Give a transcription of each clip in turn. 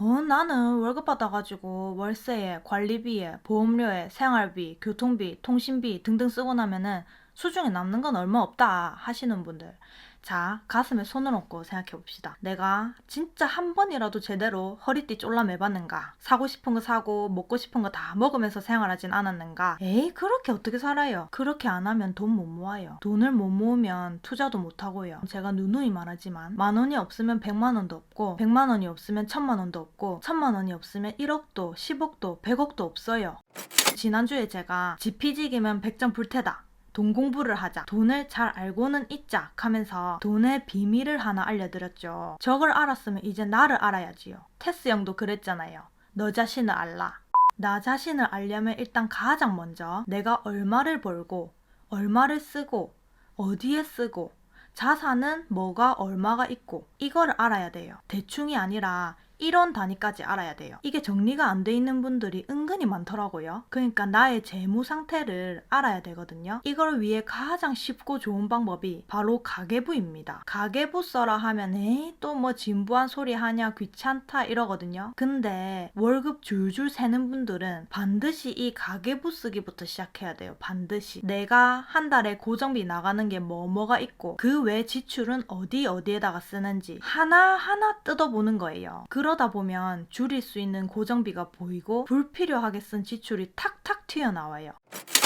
어, 나는 월급 받아가지고 월세에, 관리비에, 보험료에, 생활비, 교통비, 통신비 등등 쓰고 나면은 수중에 남는 건 얼마 없다 하시는 분들. 자, 가슴에 손을 얹고 생각해 봅시다. 내가 진짜 한 번이라도 제대로 허리띠 쫄라 매봤는가? 사고 싶은 거 사고, 먹고 싶은 거 다 먹으면서 생활하진 않았는가? 에이, 그렇게 어떻게 살아요? 그렇게 안 하면 돈 못 모아요. 돈을 못 모으면 투자도 못 하고요. 제가 누누이 말하지만, 만 원이 없으면 백만 원도 없고, 백만 원이 없으면 천만 원도 없고, 천만 원이 없으면 1억도, 10억도, 100억도 없어요. 지난주에 제가 지피지기면 백전 불태다. 돈 공부를 하자. 돈을 잘 알고는 있자 하면서 돈의 비밀을 하나 알려드렸죠. 저걸 알았으면 이제 나를 알아야지요. 테스 형도 그랬잖아요. 너 자신을 알라. 나 자신을 알려면 일단 가장 먼저 내가 얼마를 벌고 얼마를 쓰고 어디에 쓰고 자산은 뭐가 얼마가 있고 이거를 알아야 돼요. 대충이 아니라 1원 단위까지 알아야 돼요. 이게 정리가 안 돼 있는 분들이 은근히 많더라고요. 그러니까 나의 재무 상태를 알아야 되거든요. 이걸 위해 가장 쉽고 좋은 방법이 바로 가계부입니다. 가계부 써라 하면 에이 또 뭐 진부한 소리 하냐 귀찮다 이러거든요. 근데 월급 줄줄 새는 분들은 반드시 이 가계부 쓰기부터 시작해야 돼요. 반드시. 내가 한 달에 고정비 나가는 게 뭐 뭐가 있고 그 외 지출은 어디 어디에다가 쓰는지 하나 하나 뜯어보는 거예요. 그 러다 보면 줄일 수 있는 고정비가 보이고 불필요하게 쓴 지출이 탁탁 튀어나와요.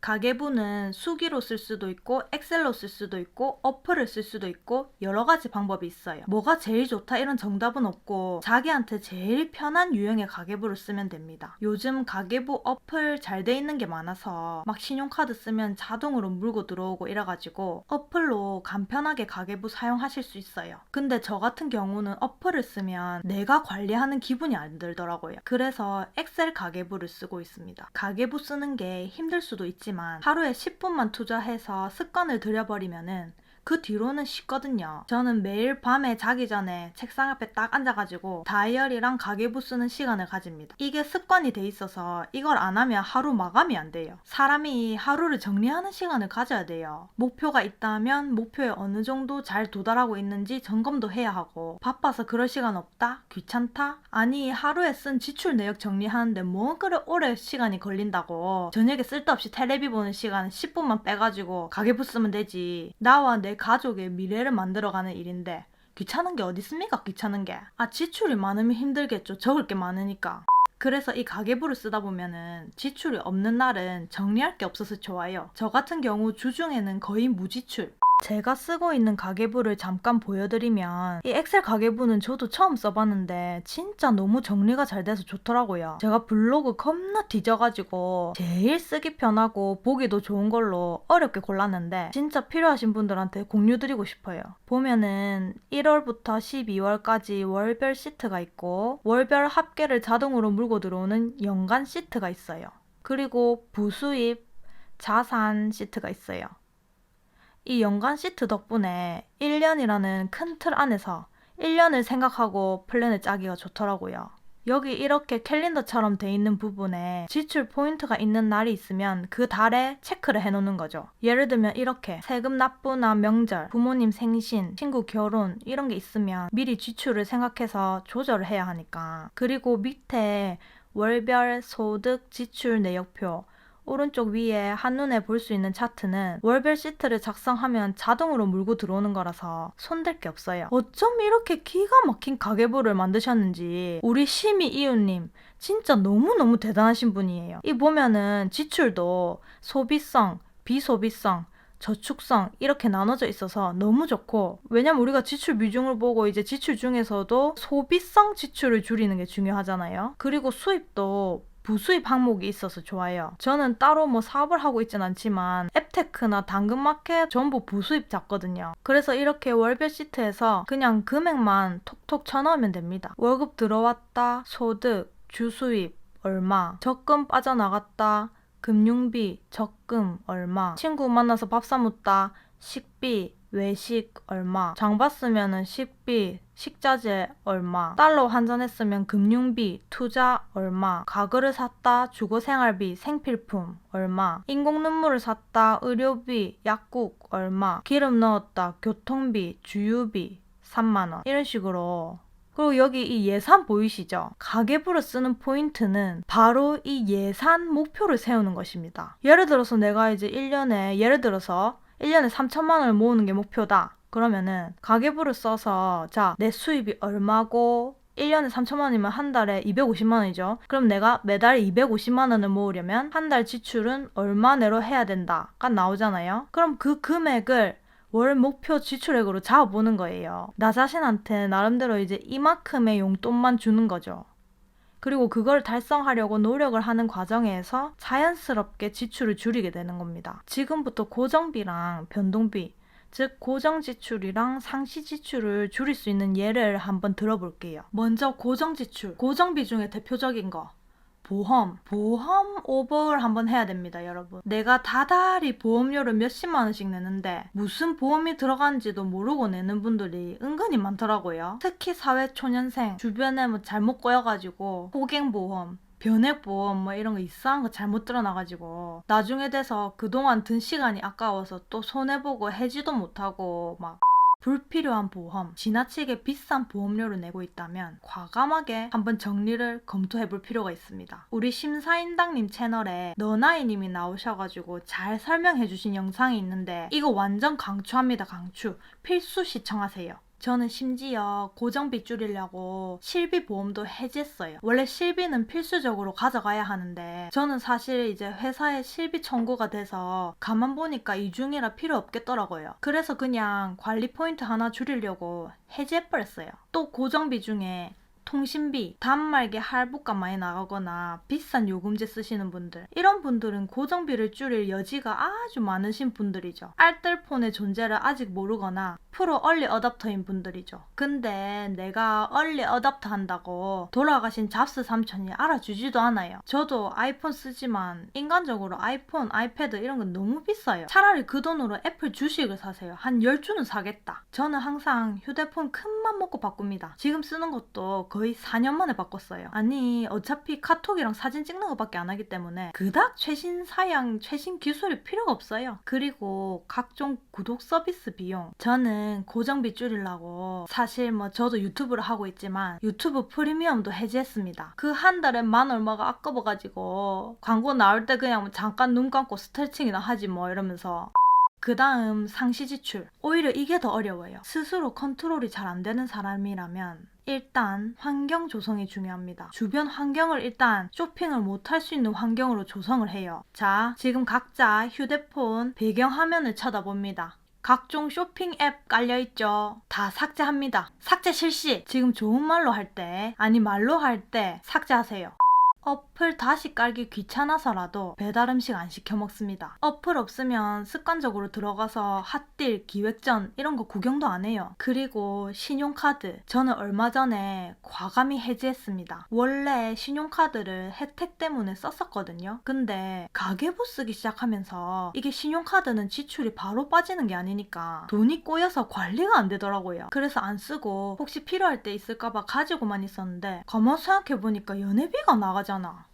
가계부는 수기로 쓸 수도 있고 엑셀로 쓸 수도 있고 어플을 쓸 수도 있고 여러 가지 방법이 있어요. 뭐가 제일 좋다 이런 정답은 없고 자기한테 제일 편한 유형의 가계부를 쓰면 됩니다. 요즘 가계부 어플 잘 돼 있는 게 많아서 막 신용카드 쓰면 자동으로 물고 들어오고 이래가지고 어플로 간편하게 가계부 사용하실 수 있어요. 근데 저 같은 경우는 어플을 쓰면 내가 관리 하는 기분이 안 들더라고요. 그래서 엑셀 가계부를 쓰고 있습니다. 가계부 쓰는 게 힘들 수도 있지만 하루에 10분만 투자해서 습관을 들여버리면은 그 뒤로는 쉽거든요. 저는 매일 밤에 자기 전에 책상 앞에 딱 앉아가지고 다이어리랑 가계부 쓰는 시간을 가집니다. 이게 습관이 돼 있어서 이걸 안 하면 하루 마감이 안 돼요. 사람이 하루를 정리하는 시간을 가져야 돼요. 목표가 있다면 목표에 어느 정도 잘 도달하고 있는지 점검도 해야 하고 바빠서 그럴 시간 없다? 귀찮다? 아니 하루에 쓴 지출 내역 정리하는데 뭐 그래 오래 시간이 걸린다고 저녁에 쓸데없이 텔레비 보는 시간 10분만 빼가지고 가계부 쓰면 되지 나와 내 가족의 미래를 만들어가는 일인데 귀찮은 게 어디 있습니까 귀찮은 게? 아 지출이 많으면 힘들겠죠. 적을 게 많으니까. 그래서 이 가계부를 쓰다 보면은 지출이 없는 날은 정리할 게 없어서 좋아요. 저 같은 경우 주중에는 거의 무지출 제가 쓰고 있는 가계부를 잠깐 보여드리면 이 엑셀 가계부는 저도 처음 써봤는데 진짜 너무 정리가 잘 돼서 좋더라고요. 제가 블로그 겁나 뒤져가지고 제일 쓰기 편하고 보기도 좋은 걸로 어렵게 골랐는데 진짜 필요하신 분들한테 공유드리고 싶어요. 보면은 1월부터 12월까지 월별 시트가 있고 월별 합계를 자동으로 물고 들어오는 연간 시트가 있어요. 그리고 부수입, 자산 시트가 있어요. 이 연간 시트 덕분에 1년이라는 큰 틀 안에서 1년을 생각하고 플랜을 짜기가 좋더라고요. 여기 이렇게 캘린더처럼 돼 있는 부분에 지출 포인트가 있는 날이 있으면 그 달에 체크를 해놓는 거죠. 예를 들면 이렇게 세금 납부나 명절, 부모님 생신, 친구 결혼 이런 게 있으면 미리 지출을 생각해서 조절을 해야 하니까. 그리고 밑에 월별 소득 지출 내역표 오른쪽 위에 한눈에 볼 수 있는 차트는 월별 시트를 작성하면 자동으로 물고 들어오는 거라서 손댈 게 없어요. 어쩜 이렇게 기가 막힌 가계부를 만드셨는지 우리 시미 이웃님 진짜 너무너무 대단하신 분이에요. 이 보면은 지출도 소비성, 비소비성, 저축성 이렇게 나눠져 있어서 너무 좋고 왜냐면 우리가 지출 비중을 보고 이제 지출 중에서도 소비성 지출을 줄이는 게 중요하잖아요. 그리고 수입도 부수입 항목이 있어서 좋아요. 저는 따로 뭐 사업을 하고 있진 않지만 앱테크나 당근마켓 전부 부수입 잡거든요. 그래서 이렇게 월별 시트에서 그냥 금액만 톡톡 쳐넣으면 됩니다. 월급 들어왔다, 소득, 주수입, 얼마, 적금 빠져나갔다, 금융비, 적금, 얼마, 친구 만나서 밥 사먹다, 식비, 외식 얼마, 장 봤으면은 식비, 식자재 얼마, 달러 환전했으면 금융비, 투자 얼마, 가구를 샀다, 주거생활비, 생필품 얼마, 인공눈물을 샀다, 의료비, 약국 얼마, 기름 넣었다, 교통비, 주유비 3만원 이런 식으로 그리고 여기 이 예산 보이시죠? 가계부를 쓰는 포인트는 바로 이 예산 목표를 세우는 것입니다. 예를 들어서 내가 이제 1년에 예를 들어서 1년에 3천만 원을 모으는 게 목표다. 그러면은 가계부를 써서 자, 내 수입이 얼마고 1년에 3천만 원이면 한 달에 250만 원이죠. 그럼 내가 매달 250만 원을 모으려면 한 달 지출은 얼마 내로 해야 된다가 나오잖아요. 그럼 그 금액을 월 목표 지출액으로 잡아보는 거예요. 나 자신한테 나름대로 이제 이만큼의 용돈만 주는 거죠. 그리고 그걸 달성하려고 노력을 하는 과정에서 자연스럽게 지출을 줄이게 되는 겁니다. 지금부터 고정비랑 변동비, 즉 고정 지출이랑 상시 지출을 줄일 수 있는 예를 한번 들어볼게요. 먼저 고정 지출, 고정비 중에 대표적인 거. 보험, 보험 오버를 한번 해야 됩니다, 여러분. 내가 다달이 보험료를 몇십만 원씩 내는데 무슨 보험이 들어간지도 모르고 내는 분들이 은근히 많더라고요. 특히 사회 초년생 주변에 뭐 잘못 꼬여가지고 호갱보험, 변액보험 뭐 이런 거 이상한 거 잘못 들어나가지고 나중에 돼서 그동안 든 시간이 아까워서 또 손해보고 해지도 못하고 막 불필요한 보험, 지나치게 비싼 보험료를 내고 있다면 과감하게 한번 정리를 검토해 볼 필요가 있습니다. 우리 심사인당님 채널에 너나이님이 나오셔가지고 잘 설명해 주신 영상이 있는데 이거 완전 강추합니다, 강추. 필수 시청하세요. 저는 심지어 고정비 줄이려고 실비 보험도 해지했어요. 원래 실비는 필수적으로 가져가야 하는데 저는 사실 이제 회사에 실비 청구가 돼서 가만 보니까 이 중이라 필요 없겠더라고요. 그래서 그냥 관리 포인트 하나 줄이려고 해지해버렸어요. 또 고정비 중에 통신비, 단말기 할부값 많이 나가거나 비싼 요금제 쓰시는 분들 이런 분들은 고정비를 줄일 여지가 아주 많으신 분들이죠. 알뜰폰의 존재를 아직 모르거나 프로 얼리 어답터인 분들이죠. 근데 내가 얼리 어답터 한다고 돌아가신 잡스 삼촌이 알아주지도 않아요. 저도 아이폰 쓰지만 인간적으로 아이폰, 아이패드 이런 건 너무 비싸요. 차라리 그 돈으로 애플 주식을 사세요. 한 10주는 사겠다. 저는 항상 휴대폰 큰맘 먹고 바꿉니다. 지금 쓰는 것도 거의 4년 만에 바꿨어요. 아니 어차피 카톡이랑 사진 찍는 것밖에 안 하기 때문에 그닥 최신 사양, 최신 기술이 필요가 없어요. 그리고 각종 구독 서비스 비용. 저는 고정비 줄이려고 사실 뭐 저도 유튜브를 하고 있지만 유튜브 프리미엄도 해지했습니다. 그 한 달에 만 얼마가 아까워가지고 광고 나올 때 그냥 뭐 잠깐 눈 감고 스트레칭이나 하지 뭐 이러면서 그 다음 상시 지출. 오히려 이게 더 어려워요. 스스로 컨트롤이 잘 안 되는 사람이라면 일단 환경 조성이 중요합니다. 주변 환경을 일단 쇼핑을 못 할 수 있는 환경으로 조성을 해요. 자, 지금 각자 휴대폰 배경 화면을 쳐다봅니다. 각종 쇼핑 앱 깔려있죠. 다 삭제합니다. 삭제 실시. 지금 좋은 말로 할 때, 아니 말로 할 때 삭제하세요. 어플 다시 깔기 귀찮아서라도 배달 음식 안 시켜 먹습니다. 어플 없으면 습관적으로 들어가서 핫딜, 기획전 이런 거 구경도 안 해요. 그리고 신용카드. 저는 얼마 전에 과감히 해지했습니다. 원래 신용카드를 혜택 때문에 썼었거든요. 근데 가계부 쓰기 시작하면서 이게 신용카드는 지출이 바로 빠지는 게 아니니까 돈이 꼬여서 관리가 안 되더라고요. 그래서 안 쓰고 혹시 필요할 때 있을까봐 가지고만 있었는데 가만 생각해보니까 연회비가 나가 잖아.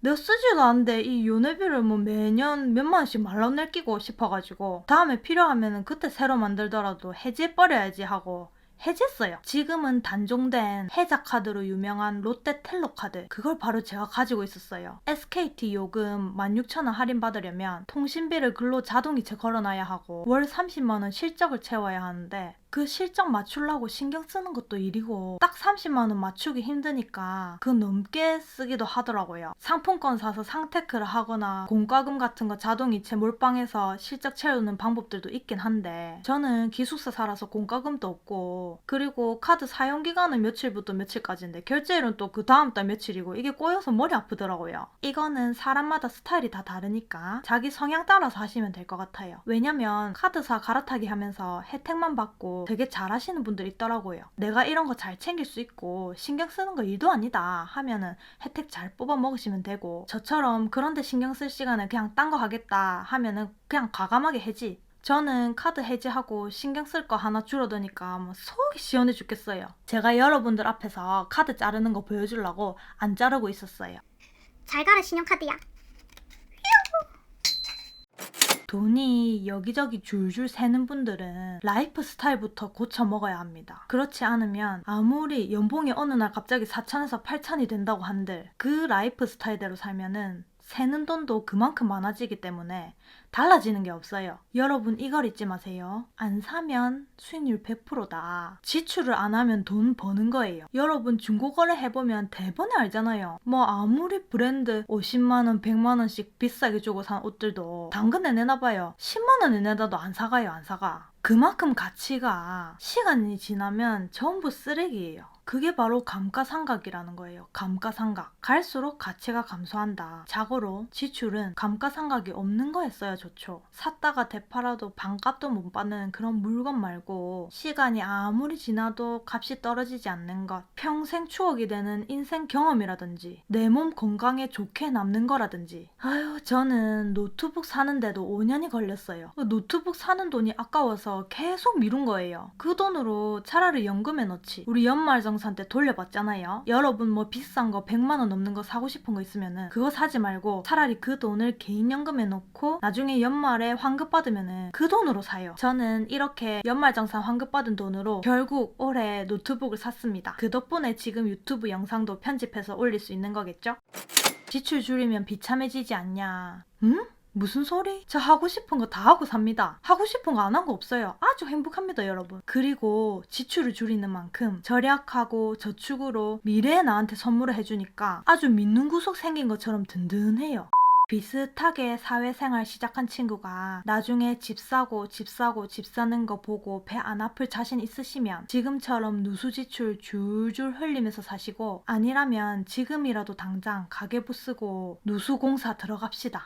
내가 쓰지도 않는데 이 연회비를 뭐 매년 몇만 원씩 말로 내끼고 싶어가지고 다음에 필요하면은 그때 새로 만들더라도 해지해버려야지 하고 해지했어요. 지금은 단종된 해자 카드로 유명한 롯데 텔로 카드 그걸 바로 제가 가지고 있었어요. SKT 요금 16,000원 할인 받으려면 통신비를 글로 자동이체 걸어놔야 하고 월 30만 원 실적을 채워야 하는데 그 실적 맞추려고 신경 쓰는 것도 일이고 딱 30만 원 맞추기 힘드니까 그 넘게 쓰기도 하더라고요. 상품권 사서 상테크를 하거나 공과금 같은 거 자동이체 몰빵해서 실적 채우는 방법들도 있긴 한데 저는 기숙사 살아서 공과금도 없고 그리고 카드 사용 기간은 며칠부터 며칠까지인데 결제일은 또 그 다음 달 며칠이고 이게 꼬여서 머리 아프더라고요. 이거는 사람마다 스타일이 다 다르니까 자기 성향 따라서 하시면 될 것 같아요. 왜냐면 카드사 갈아타기 하면서 혜택만 받고 되게 잘하시는 분들 있더라고요. 내가 이런 거 잘 챙길 수 있고 신경 쓰는 거 일도 아니다 하면은 혜택 잘 뽑아 먹으시면 되고 저처럼 그런데 신경 쓸 시간에 그냥 딴 거 하겠다 하면은 그냥 과감하게 해지. 저는 카드 해지하고 신경 쓸 거 하나 줄어드니까 뭐 속이 시원해 죽겠어요. 제가 여러분들 앞에서 카드 자르는 거 보여주려고 안 자르고 있었어요. 잘 가라 신용카드야. 돈이 여기저기 줄줄 새는 분들은 라이프 스타일부터 고쳐 먹어야 합니다. 그렇지 않으면 아무리 연봉이 어느 날 갑자기 4천에서 8천이 된다고 한들 그 라이프 스타일대로 살면은 새는 돈도 그만큼 많아지기 때문에 달라지는 게 없어요. 여러분 이걸 잊지 마세요. 안 사면 수익률 100%다. 지출을 안 하면 돈 버는 거예요. 여러분 중고거래 해보면 대번에 알잖아요. 뭐 아무리 브랜드 50만원, 100만원씩 비싸게 주고 산 옷들도 당근에 내놔봐요. 10만원에 내놔도 안 사가요, 안 사가. 그만큼 가치가 시간이 지나면 전부 쓰레기예요. 그게 바로 감가상각이라는 거예요. 감가상각. 갈수록 가치가 감소한다. 자고로 지출은 감가상각이 없는 거에 써야 좋죠. 샀다가 되팔아도 반값도 못 받는 그런 물건 말고 시간이 아무리 지나도 값이 떨어지지 않는 것. 평생 추억이 되는 인생 경험이라든지 내 몸 건강에 좋게 남는 거라든지. 아유, 저는 노트북 사는데도 5년이 걸렸어요. 노트북 사는 돈이 아까워서 계속 미룬 거예요. 그 돈으로 차라리 연금에 넣지. 우리 연말정 산 때 돌려받잖아요. 여러분 뭐 비싼 거 100만 원 넘는 거 사고 싶은 거 있으면은 그거 사지 말고 차라리 그 돈을 개인연금에 넣고 나중에 연말에 환급 받으면은 그 돈으로 사요. 저는 이렇게 연말정산 환급 받은 돈으로 결국 올해 노트북을 샀습니다. 그 덕분에 지금 유튜브 영상도 편집해서 올릴 수 있는 거겠죠? 지출 줄이면 비참해지지 않냐? 응? 무슨 소리? 저 하고 싶은 거 다 하고 삽니다. 하고 싶은 거 안 한 거 없어요. 아주 행복합니다, 여러분. 그리고 지출을 줄이는 만큼 절약하고 저축으로 미래에 나한테 선물을 해주니까 아주 믿는 구석 생긴 것처럼 든든해요. 비슷하게 사회생활 시작한 친구가 나중에 집 사고 집 사고 집 사는 거 보고 배 안 아플 자신 있으시면 지금처럼 누수 지출 줄줄 흘리면서 사시고 아니라면 지금이라도 당장 가계부 쓰고 누수 공사 들어갑시다.